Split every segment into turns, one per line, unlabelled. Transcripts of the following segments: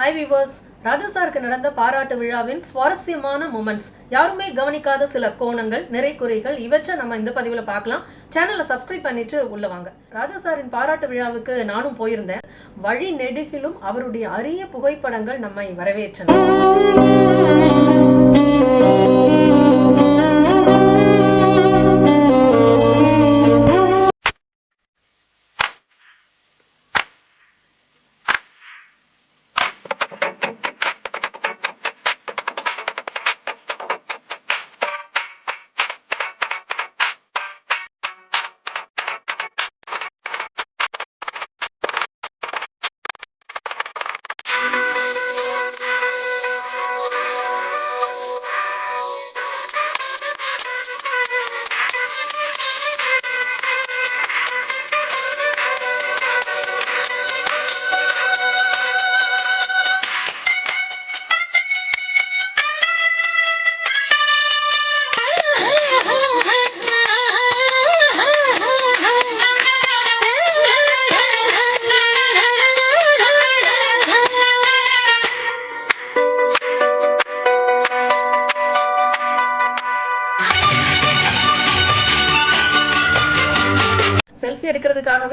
Hi viewers ராஜசாருக்கு நடந்த பாராட்டு விழாவின் சுவாரஸ்யமான மூமெண்ட்ஸ் யாருமே கவனிக்காத சில கோணங்கள் நிறை குறைகள் இவற்றை நம்ம இந்த பதிவுல பார்க்கலாம். சேனலை சப்ஸ்கிரைப் பண்ணிட்டு உள்ள வாங்க. ராஜசாரின் பாராட்டு விழாவுக்கு நானும் போயிருந்தேன். வழி நெடுகிலும் அவருடைய அரிய புகைப்படங்கள் நம்மை வரவேற்றன.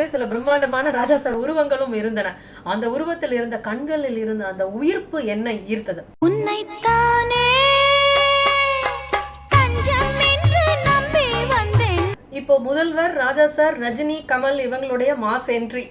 எடுக்கிறதுக்காகவே சில பிரம்மாண்டமான ராஜா சார் உருவங்களும் இருந்தன. அந்த உருவத்தில் இருந்த கண்களில் இருந்த அந்த உயிர்ப்பு என்னை ஈர்த்தது.
உன்னைத்தானே
இப்போ முதல்வர் ராஜா சார் ரஜினி கமல் இவங்களுடைய மாஸ் என்ட்ரி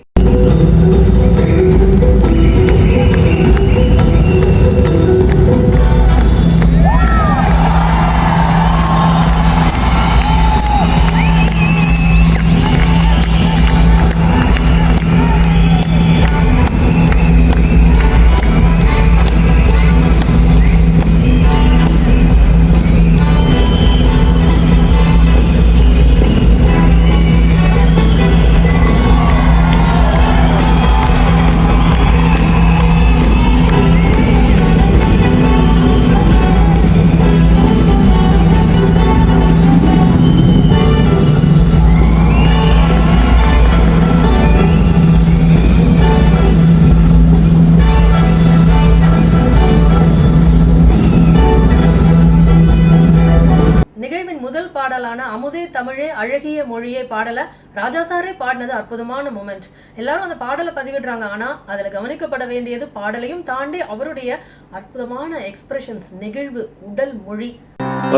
அழகிய பாடலை. ராஜா சாரே பாடினது அற்புதமான மூமெண்ட் எல்லாரும் அந்த பாடலை பதிவிடுறாங்க. ஆனால் அதில் கவனிக்கப்பட வேண்டியது பாடலையும் தாண்டி அவருடைய அற்புதமான எக்ஸ்பிரஷன்ஸ் நெகிழ்வு உடல் மொழி.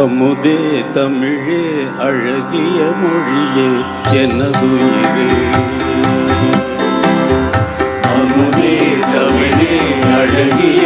அமுதே தமிழே அழகிய மொழியே எனதுயிரே அமுதே தமிழே அழகிய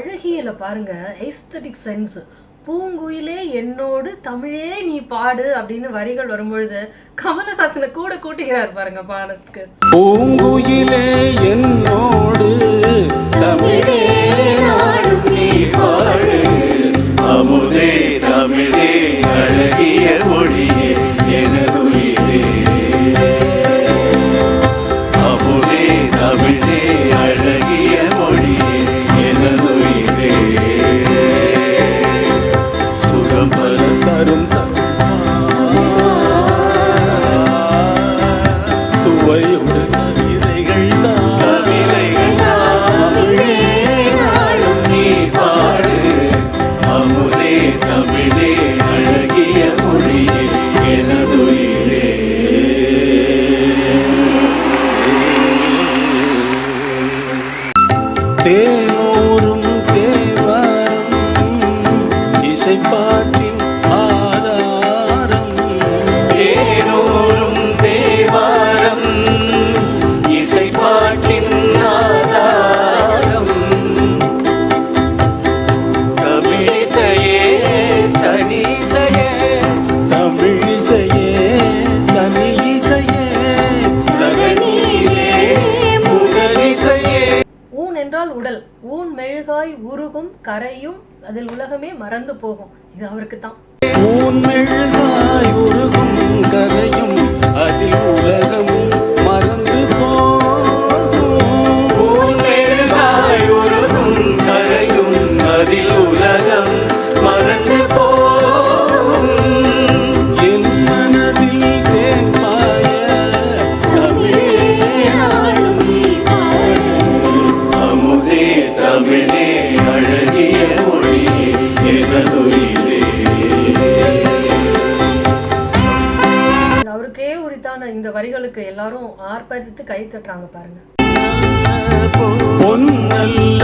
அழகியல பாருங்க எஸ்தட்டிக் சென்ஸ் பூங்குயிலே என்னோடு தமிழே நீ பாடு அப்படின்னு வரிகள் வரும்பொழுது கமலஹாசனை கூட கூட்டுகிறார் பாருங்க பாடத்துக்கு
பூங்குயிலே என்னோடு தமிழே நீ பாடு. அமுதே தமிழே அழகிய மொழியே.
மெழுகாய் கரையும் அதில் உலகமே மறந்து போகும். இது அவருக்கு தான் கை தட்டுறாங்க பாருங்க.
பொன்னல்ல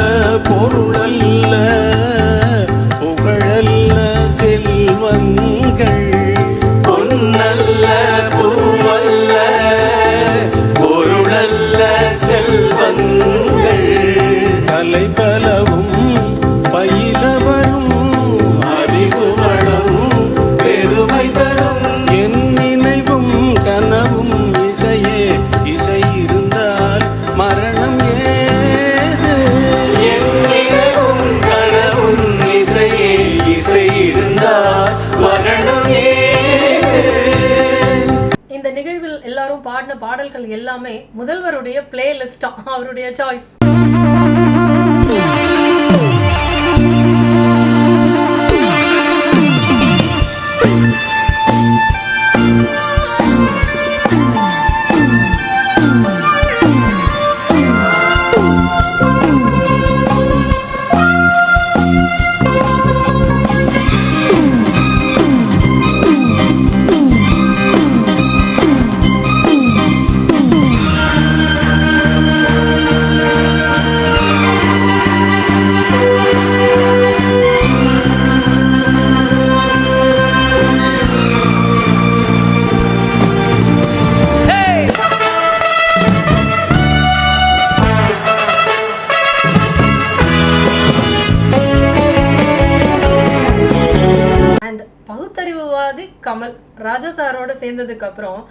ராஜா சாரோட சேர்ந்ததுக்கு அப்புறம்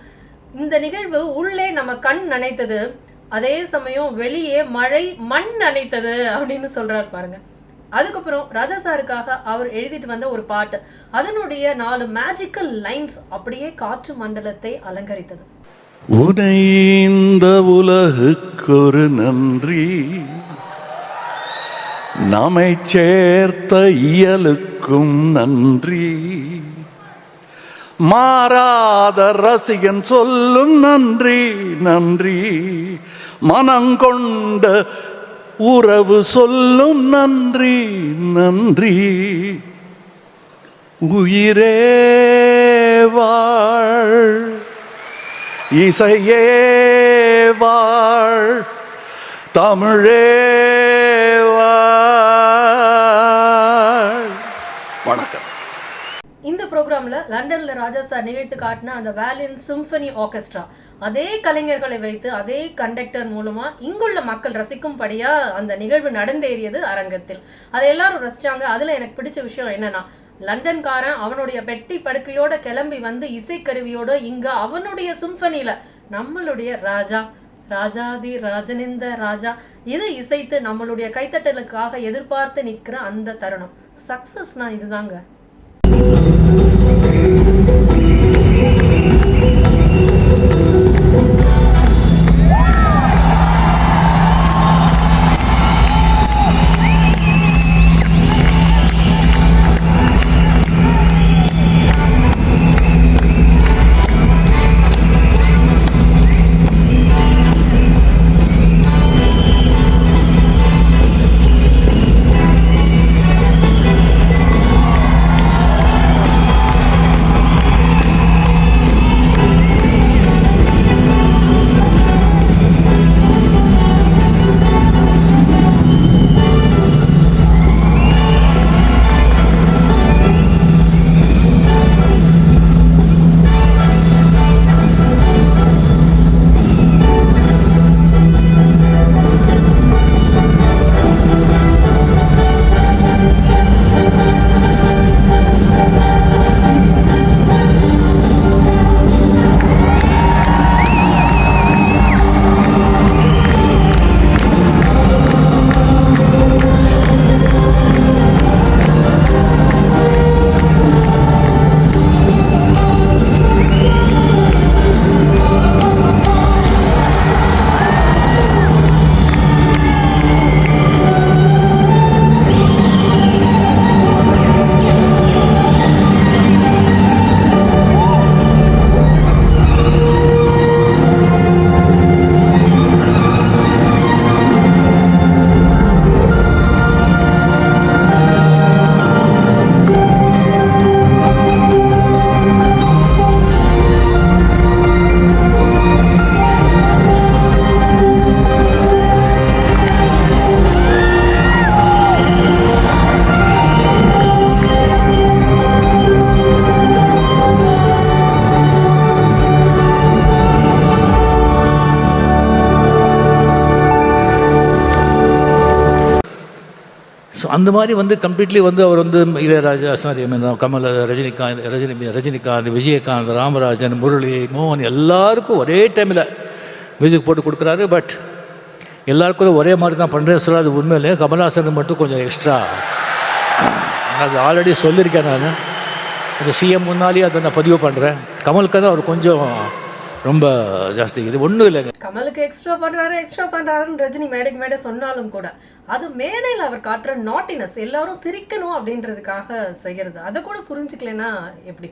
இந்த நிகழ்வு உள்ளே நம்ம கண் நனைத்தது அதே சமயம் வெளியே மழை மண் நனைத்தது அப்படின்னு சொல்றாரு பாருங்க. அதுக்கப்புறம் ராஜா சாருக்காக அவர் எழுதிட்டு வந்த ஒரு பாட்டு அதனுடைய நாலு மேஜிக்கல் லைன்ஸ் அப்படியே காற்று மண்டலத்தை அலங்கரித்தது.
உனை இந்த உலகுக்கொரு நன்றி. நம்மை சேர்த்த இயலுக்கும் நன்றி. மாறாத ரசிகன் சொல்லும் நன்றி நன்றி. மனங்கொண்ட உறவு சொல்லும் நன்றி நன்றி. உயிரே வாழ் இசையே வாழ் தமிழே
ப்ரோக்ராமில் லண்டனில் ராஜா சார் நிகழ்த்து காட்டின அந்த வேலியன் சிம்ஃபனி ஆர்கெஸ்ட்ரா அதே கலைஞர்களை வைத்து அதே கண்டக்டர் மூலமாக இங்குள்ள மக்கள் ரசிக்கும்படியாக அந்த நிகழ்வு நடந்தேறியது அரங்கத்தில். அதை எல்லாரும் ரசிச்சாங்க. அதில் எனக்கு பிடிச்ச விஷயம் என்னென்னா லண்டன்காரன் அவனுடைய பெட்டி படுக்கையோட கிளம்பி வந்து இசைக்கருவியோட இங்கே அவனுடைய சிம்ஃபனியில் நம்மளுடைய ராஜா ராஜாதி ராஜனிந்த ராஜா இதை இசைத்து நம்மளுடைய கைத்தட்டலுக்காக எதிர்பார்த்து நிற்கிற அந்த தருணம். சக்ஸஸ்னா இதுதாங்க.
அந்த மாதிரி வந்து கம்ப்ளீட்லி வந்து அவர் வந்து இளையராஜா சாரி கமல் ரஜினிகாந்த் ரஜினி ரஜினிகாந்த் விஜயகாந்த் ராமராஜன் முரளி மோகன் எல்லாருக்கும் ஒரே டைமில் மியூசிக் போட்டு கொடுக்குறாரு. பட் எல்லாருக்கும் ஒரே மாதிரி தான் பண்ணுறேன் சொல்ல அது உண்மையிலே கமல்ஹாசனுக்கு மட்டும் கொஞ்சம் எக்ஸ்ட்ரா அது ஆல்ரெடி சொல்லியிருக்கேன் நான். இந்த சிஎம் முன்னாலேயே அதை நான் பதிவு பண்ணுறேன் கமலுக்கு தான் அவர் கொஞ்சம் ரொம்ப ஜாஸ்தி இது ஒன்றும் இல்லைங்க.
கமலுக்கு எக்ஸ்ட்ரா பண்றாரு எக்ஸ்ட்ரா பண்றாருன்னு ரஜினி மேடைக்கு மேடை சொன்னாலும் கூட அது மேடையில் அவர் காட்டுற நாட்டினஸ் எல்லாரும் சிரிக்கணும் அப்படின்றதுக்காக செய்யறது. அதை கூட புரிஞ்சுக்கலைன்னா எப்படி?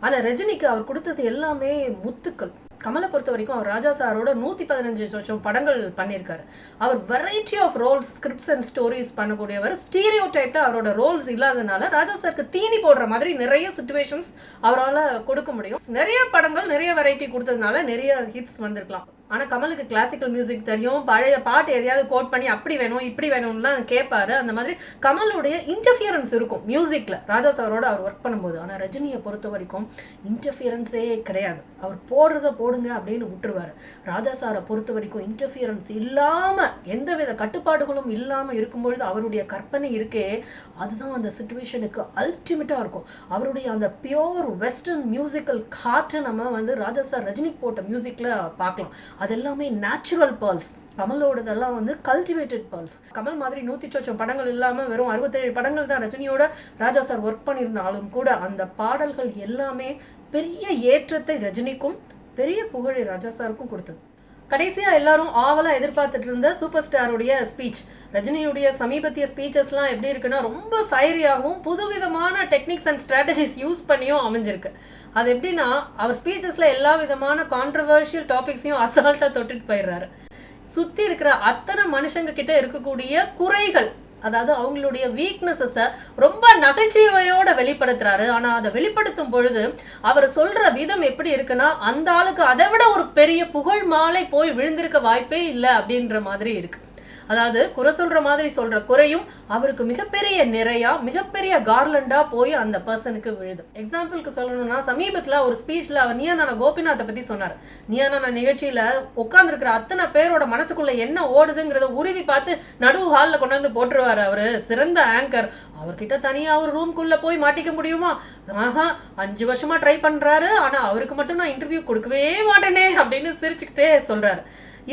ஆனா ரஜினிக்கு அவர் கொடுத்தது எல்லாமே முத்துக்கள். கமலை பொறுத்த வரைக்கும் அவர் ராஜா சாரோட நூற்றி பதினஞ்சு சொச்சம் படங்கள் பண்ணியிருக்காரு. அவர் variety of roles scripts and stories பண்ணக்கூடியவர். Stereo டைப்பில் அவரோட ரோல்ஸ் இல்லாதனால ராஜா சாருக்கு தீனி போடுற மாதிரி நிறைய சுச்சுவேஷன்ஸ் அவரால் கொடுக்க முடியும். நிறைய படங்கள் நிறைய வெரைட்டி கொடுத்ததுனால நிறைய ஹிட்ஸ் வந்திருக்கலாம். ஆனால் கமலுக்கு கிளாசிக்கல் மியூசிக் தெரியும். பழைய பாட்டு எதையாவது கோட் பண்ணி அப்படி வேணும் இப்படி வேணும்லாம் கேட்பாரு. அந்த மாதிரி கமலுடைய இன்டர்ஃபியரன்ஸ் இருக்கும் மியூசிக்கில் ராஜா சாரோட அவர் ஒர்க் பண்ணும்போது. ஆனால் ரஜினியை பொறுத்த வரைக்கும் இன்டர்ஃபியரன்ஸே கிடையாது. அவர் போடுறத போடுங்க அப்படின்னு விட்டுருவார். ராஜா சாரை பொறுத்த வரைக்கும் இன்டர்ஃபியரன்ஸ் இல்லாமல் எந்தவித கட்டுப்பாடுகளும் இல்லாமல் இருக்கும்பொழுது அவருடைய கற்பனை இருக்கே அதுதான் அந்த சுச்சுவேஷனுக்கு அல்டிமேட்டாக இருக்கும். அவருடைய அந்த பியோர் வெஸ்டர்ன் மியூசிக்கல் காற்றை நம்ம வந்து ராஜா சார் ரஜினிக்கு போட்ட மியூசிக்கில் பார்க்கலாம். அது எல்லாமே நேச்சுரல் பேர்ல்ஸ் கமலோடதெல்லாம் வந்து கல்டிவேட்டட் பேர்ல்ஸ் கமல் மாதிரி நூற்றி சொச்சம் படங்கள் இல்லாமல் வெறும் அறுபத்தேழு படங்கள் தான் ரஜினியோட ராஜா சார் ஒர்க் பண்ணியிருந்தாலும் கூட அந்த பாடல்கள் எல்லாமே பெரிய ஏற்றத்தை ரஜினிக்கும் பெரிய புகழை ராஜா சாருக்கும் கொடுத்தது. கடைசியாக எல்லாரும் ஆவலாக எதிர்பார்த்துட்டு இருந்த சூப்பர் ஸ்டாருடைய ஸ்பீச் ரஜினியுடைய சமீபத்திய ஸ்பீச்சஸ்லாம் எப்படி இருக்குன்னா ரொம்ப ஃபைரியாகவும் புதுவிதமான டெக்னிக்ஸ் அண்ட் ஸ்ட்ராட்டஜிஸ் யூஸ் பண்ணியும் அமைஞ்சிருக்கு. அது எப்படின்னா அவர் ஸ்பீச்சஸில் எல்லா விதமான கான்ட்ரவர்ஷியல் டாபிக்ஸையும் அசால்ட்டாக தொட்டுட்டு போயிடுறாரு. சுற்றி இருக்கிற அத்தனை மனுஷங்க கிட்ட இருக்கக்கூடிய குறைகள் அதாவது அவங்களுடைய வீக்னஸஸை ரொம்ப நகைச்சுவையோட வெளிப்படுத்துறாரு. ஆனால் அதை வெளிப்படுத்தும் பொழுது அவர் சொல்ற விதம் எப்படி இருக்குன்னா அந்த ஆளுக்கு அதை விட ஒரு பெரிய புகழ் மாலை போய் விழுந்திருக்க வாய்ப்பே இல்லை அப்படின்ற மாதிரி இருக்கு. அதாவது குறை சொல்கிற மாதிரி சொல்கிற குறையும் அவருக்கு மிகப்பெரிய நிறையா மிகப்பெரிய கார்லண்டாக போய் அந்த பர்சனுக்கு விழுது. எக்ஸாம்பிளுக்கு சொல்லணும்னா சமீபத்தில் ஒரு ஸ்பீச்சில் அவர் நியானான கோபிநாத்தை பற்றி சொன்னார். நியானான நிகழ்ச்சியில் உட்காந்துருக்கிற அத்தனை பேரோட மனசுக்குள்ளே என்ன ஓடுதுங்கிறத உருவி பார்த்து நடுவு ஹாலில் கொண்டு வந்து போட்டுருவாரு அவர். சிறந்த ஆங்கர் அவர்கிட்ட தனியாக ஒரு ரூம்குள்ளே போய் மாட்டிக்க முடியுமா? ஆஹா அஞ்சு வருஷமாக ட்ரை பண்ணுறாரு ஆனால் அவருக்கு மட்டும் நான் இன்டர்வியூ கொடுக்கவே மாட்டேனே அப்படின்னு சிரிச்சுக்கிட்டே சொல்கிறாரு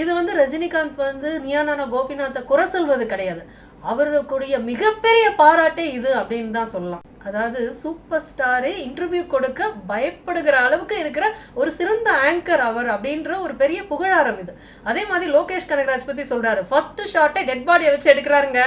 இது வந்து ரஜினிகாந்த் வந்து நியானான கோபிநாத்தை குறை சொல்வது கிடையாது. அவருக்குடைய மிகப்பெரிய பாராட்டே இது அப்படின்னு தான் சொல்லலாம். அதாவது சூப்பர் ஸ்டாரே இன்டர்வியூ கொடுக்க பயப்படுகிற அளவுக்கு இருக்கிற ஒரு சிறந்த ஆங்கர் அவர் அப்படின்ற ஒரு பெரிய புகழாரம் இது. அதே மாதிரி லோகேஷ் கனகராஜ் பற்றி சொல்கிறாரு ஃபர்ஸ்ட் ஷாட்டை டெட் பாடியை வச்சு எடுக்கிறாருங்க.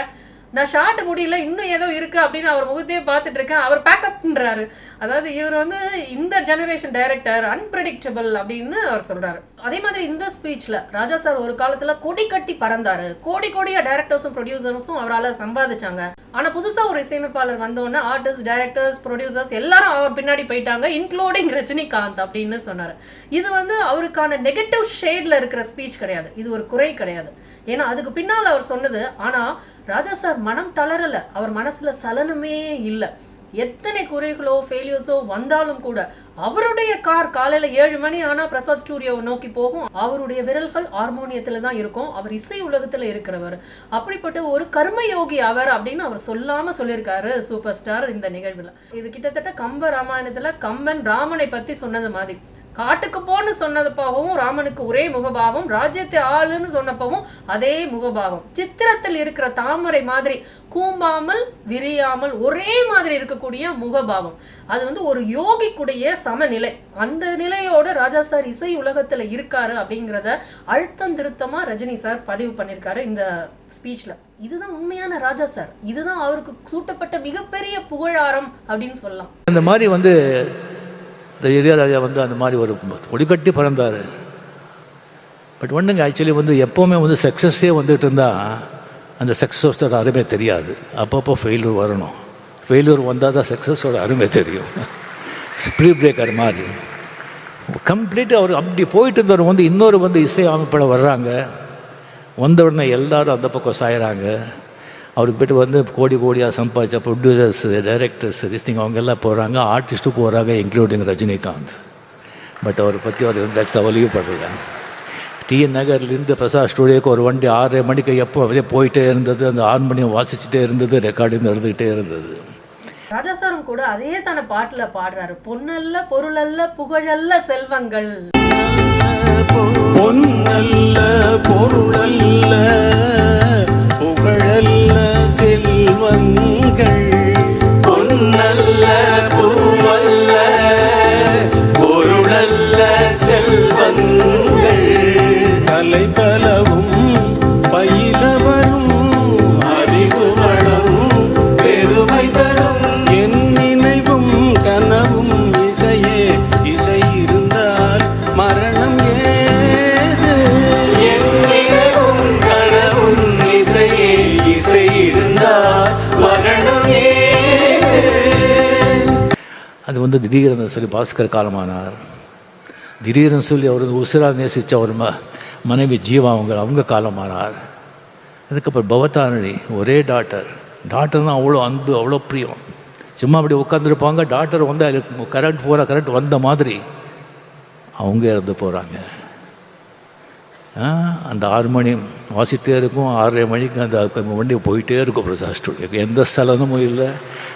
நான் ஷார்ட் முடியல இன்னும் ஏதோ இருக்குது அப்படின்னு அவர் முகத்தையே பார்த்துட்டு இருக்கேன். அவர் பேக்கப்ன்றாரு அதாவது இவர் வந்து இந்த ஜெனரேஷன் டைரக்டர் அன்பிரடிக்டபிள் அப்படின்னு அவர் சொல்கிறாரு அதே மாதிரி இந்த ஸ்பீச்சில் ராஜா சார் ஒரு காலத்தில் கொடி கட்டி பறந்தாரு. கோடி கோடியாக டேரக்டர்ஸும் ப்ரொடியூசர்ஸும் அவரால் சம்பாதிச்சாங்க. ஆனால் புதுசாக ஒரு இசையமைப்பாளர் வந்தோடனே ஆர்டிஸ்ட் டேரக்டர்ஸ் ப்ரொடியூசர்ஸ் எல்லாரும் அவர் பின்னாடி போயிட்டாங்க இன்க்ளூடிங் ரஜினிகாந்த் அப்படின்னு சொன்னார். இது வந்து அவருக்கான நெகட்டிவ் ஷேட்ல இருக்கிற ஸ்பீச் கிடையாது. இது ஒரு குறை கிடையாது. ஏன்னா அதுக்கு பின்னால் அவர் சொன்னது ஆனால் ராஜா சார் மனம் தளரலை. அவர் மனசில் சலனமே இல்லை. எத்தனை குறைகளோ ஃபெயிலியர்ஸோ வந்தாலும் கூட அவருடைய கார் காலையில ஏழு மணி ஆனா பிரசாத் ஸ்டூடியோவை நோக்கி போகும். அவருடைய விரல்கள் ஹார்மோனியத்தில் தான் இருக்கும். அவர் இசை உலகத்துல இருக்கிறவர். அப்படிப்பட்ட ஒரு கர்மயோகி அவர் அப்படின்னு அவர் சொல்லாம சொல்லியிருக்காரு சூப்பர் ஸ்டார் இந்த நிகழ்வுல. இது கிட்டத்தட்ட கம்ப ராமாயணத்தில் கம்பன் ராமனை பத்தி சொன்னது மாதிரி. காட்டுக்கு போன்னு சொன்னதுப்பாவும் ராமனுக்கு ஒரே முகபாவம் ராஜ்யத்தை ஆளுன்னு சொன்னப்பவும் அதே முகபாவம். சித்திரத்தில் இருக்கிற தாமரை மாதிரி கூம்பாமல் விரியாமல் ஒரே மாதிரி இருக்கக்கூடிய முகபாவம். அது வந்து ஒரு யோகிக்குடைய சமநிலை. அந்த நிலையோட ராஜா சார் இசை உலகத்தில் இருக்காரு அப்படிங்கிறத அழுத்தம் திருத்தமாக ரஜினி சார் பதிவு பண்ணியிருக்காரு இந்த ஸ்பீச்ல இதுதான் உண்மையான ராஜா சார். இதுதான் அவருக்கு சூட்டப்பட்ட மிகப்பெரிய புகழாரம் அப்படின்னு சொல்லலாம்.
இந்த மாதிரி வந்து இளையராஜா வந்து அந்த மாதிரி ஒரு கொடிக்கட்டி பறந்தார். பட் ஒன்றுங்க ஆக்சுவலி வந்து எப்போவுமே வந்து சக்ஸஸே வந்துட்டு இருந்தால் அந்த சக்ஸஸோட அருமை தெரியாது. அப்பப்போ ஃபெயிலியர் வரணும். ஃபெயிலியர் வந்தால் தான் சக்ஸஸோட அருமை தெரியும். ஸ்பீட் பிரேக்கர் மாதிரி. கம்ப்ளீட் அவர் அப்படி போயிட்டு இருந்தவர் வந்து இன்னொரு வந்து இசை அமைப்பில் வர்றாங்க. வந்த உடனே எல்லாரும் அந்த பக்கம் சாயிறாங்க. அவருக்கு போய்ட்டு வந்து கோடி கோடியாக சம்பாதிச்ச ப்ரொடியூசர்ஸ் டைரக்டர்ஸ் திஸ்திங் அவங்க எல்லாம் போகிறாங்க ஆர்டிஸ்ட்டும் போகிறாங்க இன்க்ளூடிங் ரஜினிகாந்த். பட் அவரை பற்றி அவர் எந்த கவலையும் படல. டி. நகர்லேருந்து பிரசாத் ஸ்டூடியோக்கு ஒரு வண்டி ஆறரை மணிக்கு எப்போ அப்படியே போயிட்டே இருந்தது. அந்த ஹார்மோனியம் வாசிச்சுட்டே இருந்தது ரெக்கார்டிங் நடந்துக்கிட்டே இருந்தது.
ராஜா சாரும் கூட அதே தானே பாட்டுல பாடுறாரு. பொன்னல்ல பொருளல்ல புகழல்ல செல்வங்கள்.
பொன்னல்ல பொருளல்ல புகழல்ல செல்வங்கள்
பொன்னல்ல
அது வந்து திடீர்னு சொல்லி பாஸ்கர் காலமானார். திடீர்னு சொல்லி அவர் வந்து உசிரா நேசித்த ஒரு ம மனைவி ஜீவா அவங்க அவங்க காலமானார். அதுக்கப்புறம் பவதாரணி ஒரே டாக்டர் டாக்டர் தான் அவ்வளோ அன்பு அவ்வளோ பிரியம். சும்மா அப்படி உட்காந்துருப்பாங்க டாக்டர் வந்து கரண்ட் போகிற கரண்ட் வந்த மாதிரி அவங்க இறந்து போகிறாங்க அந்த ஆறு மணி வாசிட்டே இருக்கும் ஆறரை மணிக்கு அந்த வண்டி போயிட்டே இருக்கும் பிரசாத் ஸ்டுடியோக்கு எந்த ஸ்தலமும் இல்லை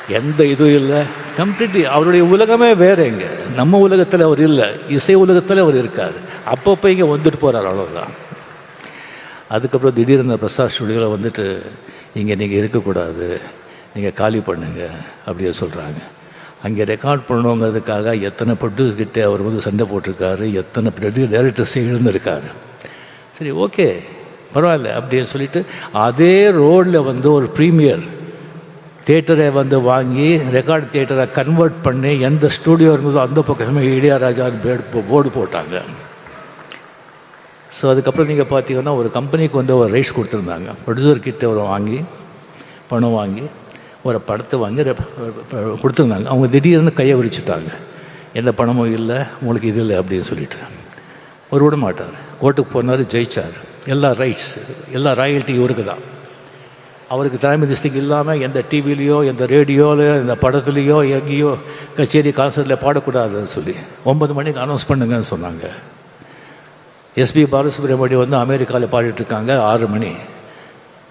எந்த இதுவும் இல்லை. கம்ப்ளீட்லி அவருடைய உலகமே வேற இங்கே. நம்ம உலகத்தில் அவர் இல்லை இசை உலகத்தில் அவர் இருக்கார். அப்பப்போ இங்கே வந்துட்டு போகிறார் அவ்வளோதான் அதுக்கப்புறம் திடீர்னு பிரசாத் ஸ்டுடியோவில் வந்துட்டு இங்கே நீங்கள் இருக்கக்கூடாது நீங்கள் காலி பண்ணுங்க அப்படியே சொல்கிறாங்க அங்கே ரெக்கார்ட் பண்ணணுங்கிறதுக்காக எத்தனை ப்ரொடியூஸ் கிட்டே அவர் வந்து சண்டை போட்டிருக்காரு எத்தனை டேரக்டர்ஸ் எழுந்திருக்காரு சரி ஓகே பரவாயில்ல அப்படின்னு சொல்லிட்டு அதே ரோடில் வந்து ஒரு ப்ரீமியர் தேட்டரை வந்து வாங்கி ரெக்கார்ட் தேட்டரை கன்வெர்ட் பண்ணி எந்த ஸ்டூடியோ இருந்ததோ அந்த பக்கமே இளையராஜான்னு பேர்டு போர்டு போட்டாங்க. ஸோ அதுக்கப்புறம் நீங்கள் பார்த்தீங்கன்னா ஒரு கம்பெனிக்கு வந்து ஒரு ரைட்ஸ் கொடுத்துருந்தாங்க. ப்ரொடியூசர் கிட்ட ஒரு வாங்கி பணம் வாங்கி ஒரு படத்தை வாங்கி கொடுத்துருந்தாங்க. அவங்க திடீர்னு கையை விரிச்சுட்டாங்க. எந்த பணமும் இல்லை உங்களுக்கு இது இல்லை அப்படின்னு சொல்லிட்டு. அவர் விட மாட்டார். கோர்ட்டுக்கு போனார் ஜெயிச்சார். எல்லா ரைட்ஸ் எல்லா ராயல்ட்டி இவருக்கு தான் அவருக்கு தலைமை திஸ்திக்கு இல்லாமல் எந்த டிவிலையோ எந்த ரேடியோலையோ எந்த படத்துலேயோ எங்கேயோ கச்சேரி கான்சர்ட்டில் பாடக்கூடாதுன்னு சொல்லி ஒன்பது மணிக்கு அனௌன்ஸ் பண்ணுங்கன்னு சொன்னாங்க. எஸ்பி பாலசுப்ரமணியம் வந்து அமெரிக்காவில் பாடிட்டுருக்காங்க ஆறு மணி.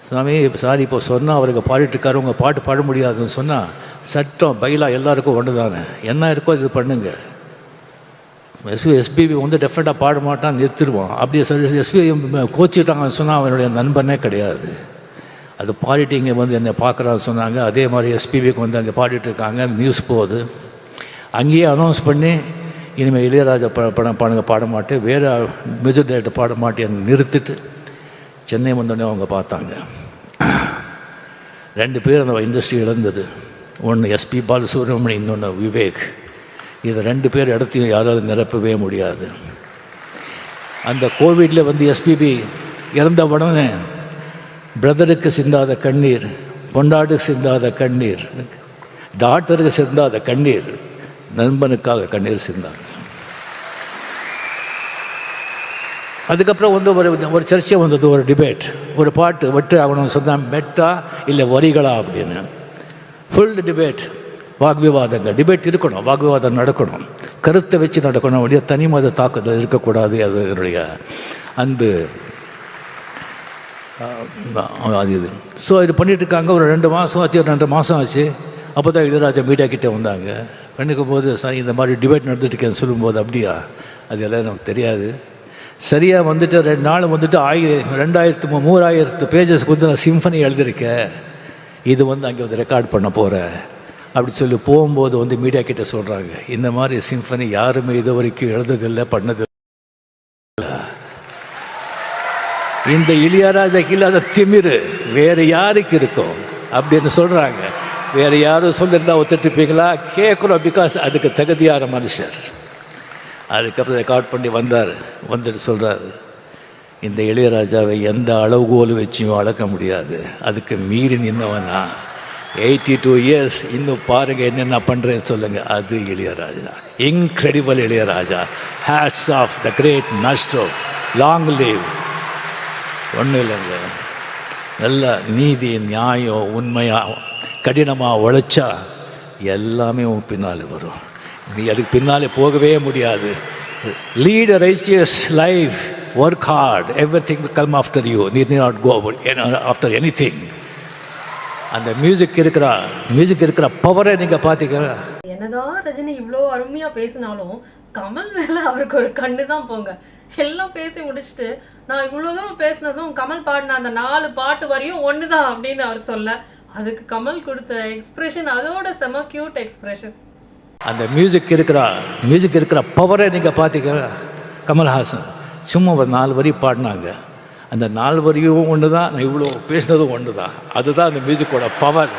சாமி இப்போ இப்போ சொன்னால் அவருக்கு பாடிட்டுருக்காரு உங்கள் பாட்டு பாட முடியாதுன்னு சொன்னால் சட்டம் பைலா எல்லாருக்கும் ஒன்று தானே என்ன இருக்கோ இது பண்ணுங்கள் எஸ்பி எஸ்பிபி வந்து டெஃபினட்டாக பாட மாட்டான் நிறுத்திடுவான். அப்படி எஸ்பி கோச்சிட்டாங்கன்னு சொன்னால் அவனுடைய நண்பனே கிடையாது. அது பாடிட்டு இங்கே வந்து என்னை பார்க்குறான்னு சொன்னாங்க. அதே மாதிரி எஸ்பிபிக்கு வந்து அங்கே பாடிட்டு இருக்காங்க. நியூஸ் போகுது. அங்கேயே அனௌன்ஸ் பண்ணி இனிமேல் இளையராஜா ப படம் பாடுங்க பாட மாட்டேன் வேறு மியூசிக் டைரக்டர் பாட மாட்டேன்னு நிறுத்திட்டு சென்னை வந்தோடனே அவங்க பார்த்தாங்க. ரெண்டு பேர் அந்த இண்டஸ்ட்ரி இழந்தது. ஒன்று எஸ்பி பாலசுப்ரமணியம் இன்னொன்று விவேக். இது ரெண்டு பேர் இடத்தையும் யாராவது நிரப்பவே முடியாது. அந்த கோவிடில் வந்து எஸ்பிபி இறந்த உடனே பிரதருக்கு சிந்தாத கண்ணீர் பொண்டாட்டுக்கு சிந்தாத கண்ணீர் டாக்டருக்கு சிந்தாத கண்ணீர் நண்பனுக்காக கண்ணீர் சிந்தாங்க. அதுக்கப்புறம் வந்து ஒரு ஒரு சர்ச்சை வந்தது ஒரு டிபேட் ஒரு பாட்டு வெட்டு அவனும் சொன்னான் மெட்டா இல்லை வரிகளா அப்படின்னு. ஃபுல் டிபேட் வாக்விவாதங்கள் டிபேட் இருக்கணும் வாக்விவாதம் நடக்கணும். கருத்தை வச்சு நடக்கணும் அப்படியே தனி மத தாக்குதல் இருக்கக்கூடாது அது என்னுடைய அன்பு. அது இது. ஸோ இது பண்ணிட்டு இருக்காங்க ஒரு ரெண்டு மாதம் ஆச்சு ஒரு ரெண்டு மாதம் ஆச்சு. அப்போ தான் இளையராஜா மீடியா கிட்டே வந்தாங்க. பண்ணிக்கும் போது சார் இந்த மாதிரி டிபேட் நடந்துட்டு இருக்கேன்னு சொல்லும்போது அப்படியா? அது எல்லாம் நமக்கு தெரியாது. சரியாக வந்துட்டு ரெண்டு நாள் வந்துட்டு ஆயிரம் ரெண்டாயிரத்து மூ- மூவாயிரத்து பேஜஸ்க்கு வந்து நான் சிம்ஃபனி எழுதியிருக்கேன். இது வந்து அங்கே வந்து ரெக்கார்ட் பண்ண போகிறேன் அப்படி சொல்லி போகும்போது வந்து மீடியா கிட்ட சொல்கிறாங்க இந்த மாதிரி சிம்ஃபனி யாருமே இது வரைக்கும் எழுததில்லை பண்ணது இந்த இளையராஜாக்கு இல்லாத திமிரு வேறு யாருக்கு இருக்கும் அப்படின்னு சொல்கிறாங்க வேறு யாரும் சொல்லியிருந்தா ஒத்துட்டுப்பீங்களா கேட்குறோம் பிகாஸ் அதுக்கு தகுதியான மனுஷர். அதுக்கப்புறம் ரெக்கார்ட் பண்ணி வந்தார். வந்துட்டு சொல்கிறார் இந்த இளையராஜாவை எந்த அளவுகோல் வச்சியும் அளக்க முடியாது. அதுக்கு மீறி நின்னவனா எயிட்டி டூ இயர்ஸ் இன்னும் பாருங்க என்னென்ன பண்ணுறேன்னு சொல்லுங்க. அது Ilaiyaraaja. Incredible Ilaiyaraaja. Hats off the great master long live ஒன்றும் இல்லைங்க. நல்ல நீதி நியாயம் உண்மையாக கடினமாக உழைச்சா எல்லாமே உன் பின்னால் வரும். நீ அதுக்கு பின்னாலே போகவே முடியாது. Lead righteous life work hard everything come after you need not go after anything அந்த மியூசிக் இருக்கிற மியூசிக் இருக்கிற பவரை நீங்கள் பார்த்தீங்கன்னா
என்னதான் ரஜினி இவ்வளோ அருமையா பேசினாலும் கமல் மேல அவருக்கு ஒரு கண்ணு தான் போங்க. எல்லாம் பேசி முடிச்சுட்டு நான் இவ்வளோ தூரம் பேசினதும் கமல் பாடின அந்த நாலு பாட்டு வரையும் ஒன்று தான் அப்படின்னு அவர் சொல்ல. அதுக்கு கமல் கொடுத்த எக்ஸ்பிரஷன் அதோட செம கியூட் எக்ஸ்பிரஷன்
அந்த மியூசிக் இருக்கிற மியூசிக் இருக்கிற பவரை நீங்கள் பார்த்தீங்கன்னா கமல்ஹாசன் சும்மா ஒரு நாலு வரி பாடினாங்க. அந்த நாலு வரியும் ஒன்று தான் நான் இவ்வளோ பேசினதும் ஒன்று தான் அதுதான் அந்த மியூசிக்கோட பவர்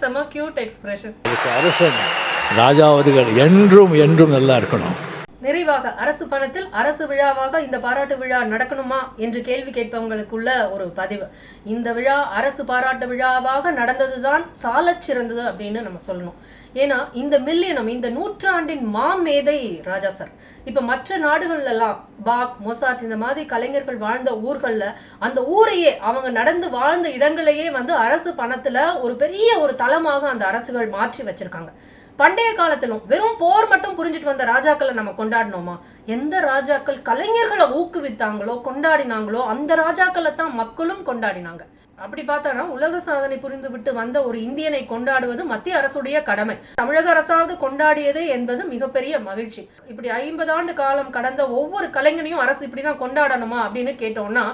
செம கியூட் எக்ஸ்பிரஷன்
அதுக்கு அரசன் ராஜாவதிகள் என்றும் என்றும் நல்லா இருக்கணும்.
நிறைவாக அரசு பணத்தில் அரசு விழாவாக இந்த பாராட்டு விழா நடக்கணுமா என்று கேள்வி கேட்பவங்களுக்குள்ள ஒரு பதிவு. இந்த விழா அரசு பாராட்டு விழாவாக நடந்ததுதான் சாலச் சிறந்தது அப்படின்னு நம்ம சொல்லணும். ஏன்னா இந்த மில்லியனம் இந்த நூற்றாண்டின் மாமேதை ராஜா சார். இப்போ மற்ற நாடுகள்லாம் எல்லாம் பாக் மொசாட் இந்த மாதிரி கலைஞர்கள் வாழ்ந்த ஊர்களில் அந்த ஊரையே அவங்க நடந்து வாழ்ந்த இடங்களையே வந்து அரசு பணத்தில் ஒரு பெரிய ஒரு தளமாக அந்த அரசுகள் மாற்றி வச்சுருக்காங்க. பண்டைய காலத்திலும் வெறும் போர் மட்டும் புரிஞ்சுட்டு வந்த ராஜாக்களை நம்ம கொண்டாடினோமா? எந்த ராஜாக்கள் கலைஞர்களை ஊக்குவித்தாங்களோ கொண்டாடினாங்களோ அந்த ராஜாக்களை தான் மக்களும் கொண்டாடினாங்க. அப்படி பார்த்தோம்னா உலக சாதனை புரிந்து விட்டு வந்த ஒரு இந்தியனை கொண்டாடுவது மத்திய அரசுடைய கடமை. தமிழக அரசாவது கொண்டாடியது என்பது மிகப்பெரிய மகிழ்ச்சி. இப்படி ஐம்பது ஆண்டு காலம் கடந்த ஒவ்வொரு கலைஞனையும் அரசு இப்படிதான் கொண்டாடணுமா அப்படின்னு கேட்டோம்னா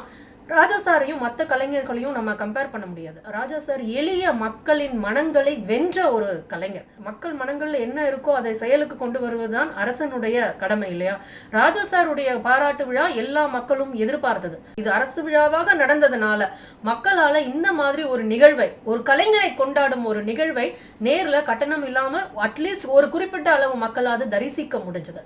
ராஜா சாரையும் மற்ற கலைஞர்களையும் நம்ம கம்பேர் பண்ண முடியாது. ராஜா சார் எளிய மக்களின் மனங்களை வென்ற ஒரு கலைஞர். மக்கள் மனங்களில் என்ன இருக்கோ அதை செயலுக்கு கொண்டு வருவதுதான் அரசனுடைய கடமை இல்லையா? ராஜா சாருடைய பாராட்டு விழா எல்லா மக்களும் எதிர்பார்த்தது. இது அரசு விழாவாக நடந்ததுனால மக்களால் இந்த மாதிரி ஒரு நிகழ்வை ஒரு கலைஞரை கொண்டாடும் ஒரு நிகழ்வை நேரில் கட்டணம் இல்லாமல் அட்லீஸ்ட் ஒரு குறிப்பிட்ட அளவு மக்களாவது தரிசிக்க முடிஞ்சது.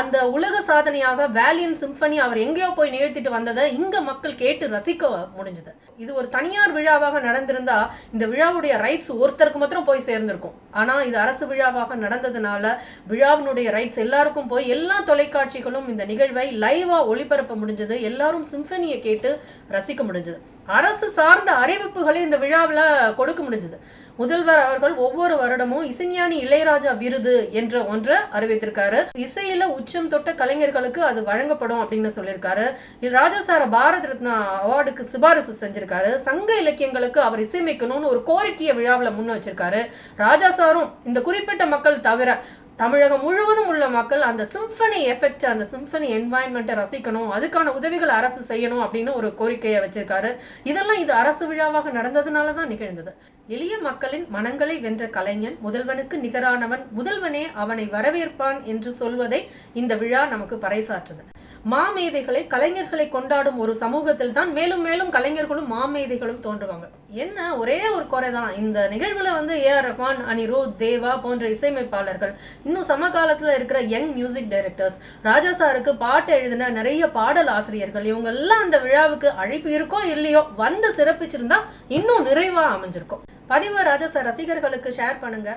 அந்த உலக சாதனையாக வேலியன் சிம்பனி அவர் எங்கேயோ போய் நிகழ்த்திட்டு வந்ததை இங்க மக்கள் கேட்டு ரசிக்க முடிஞ்சது. இது ஒரு தனியார் விழாவாக நடந்திருந்தா இந்த விழாவுடைய ரைட்ஸ் ஒருத்தருக்கு மாத்திரம் போய் சேர்ந்திருக்கும். ஆனா இது அரசு விழாவாக நடந்ததுனால விழாவினுடைய ரைட்ஸ் எல்லாருக்கும் போய் எல்லா தொலைக்காட்சிகளும் இந்த நிகழ்வை லைவா ஒளிபரப்ப முடிஞ்சது. எல்லாரும் சிம்பனியை கேட்டு ரசிக்க முடிஞ்சது. அரசு சார்ந்த அறிவிப்புகளை இந்த விழாவில் கொடுக்க முடிஞ்சது. முதல்வர் அவர்கள் ஒவ்வொரு வருடமும் இசைஞானி இளையராஜா விருது என்ற ஒன்றை அறிவித்திருக்காரு. இசையில உச்சம் தொட்ட கலைஞர்களுக்கு அது வழங்கப்படும் அப்படின்னு சொல்லியிருக்காரு. ராஜாசார பாரத் ரத்னா அவார்டுக்கு சிபாரிசு செஞ்சிருக்காரு. சங்க இலக்கியங்களுக்கு அவர் இசையமைக்கணும்னு ஒரு கோரிக்கையை விழாவில் முன் வச்சிருக்காரு. ராஜா சாரும் இந்த குறிப்பிட்ட மக்கள் தவிர தமிழகம் முழுவதும் உள்ள மக்கள் அந்த சிம்ஃபனி எஃபெக்ட் அந்த சிம்ஃபனி என்வாயன்மெண்ட்டை ரசிக்கணும் அதுக்கான உதவிகள் அரசு செய்யணும் அப்படின்னு ஒரு கோரிக்கையை வச்சிருக்காரு. இதெல்லாம் இது அரசு விழாவாக நடந்ததுனால தான் நிகழ்ந்தது. எளிய மக்களின் மனங்களை வென்ற கலைஞன் முதல்வனுக்கு நிகரானவன் முதல்வனே அவனை வரவேற்பான் என்று சொல்வதை இந்த விழா நமக்கு பறைசாற்றுது. மாமேதைகளை கலைஞர்களை கொண்டாடும் ஒரு சமூகத்தில் தான் மேலும் மேலும் கலைஞர்களும் மாமேதைகளும் தோன்றுவாங்க. என்ன? ஒரே ஒரு குறை தான் இந்த நிகழ்வுல வந்து ஏ ஆர் ரஹ்மான் அனிருத் தேவா போன்ற இசையமைப்பாளர்கள் இன்னும் சமகாலத்தில் இருக்கிற யங் மியூசிக் டைரக்டர்ஸ் ராஜா சாருக்கு பாட்டு எழுதின நிறைய பாடல் ஆசிரியர்கள் இவங்க எல்லாம் அந்த விழாவுக்கு அழைப்பு இருக்கோ இல்லையோ வந்து சிறப்பிச்சிருந்தா இன்னும் நிறைவா அமைஞ்சிருக்கும். பதிவு ராஜா சார் ரசிகர்களுக்கு ஷேர் பண்ணுங்க.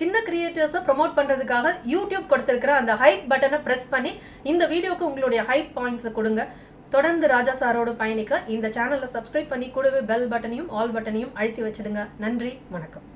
சின்ன கிரியேட்டர்ஸை ப்ரோமோட் பண்ணுறதுக்காக யூடியூப் கொடுத்துருக்கிற அந்த ஹைப் பட்டனை ப்ரெஸ் பண்ணி இந்த வீடியோக்கு உங்களுடைய ஹைப் பாயிண்ட்ஸை கொடுங்க. தொடர்ந்து ராஜா சாரோடு பயணிக்க இந்த சேனலை சப்ஸ்கிரைப் பண்ணி கூடவே பெல் பட்டனையும் ஆல் பட்டனையும் அழுத்தி வச்சிடுங்க. நன்றி வணக்கம்.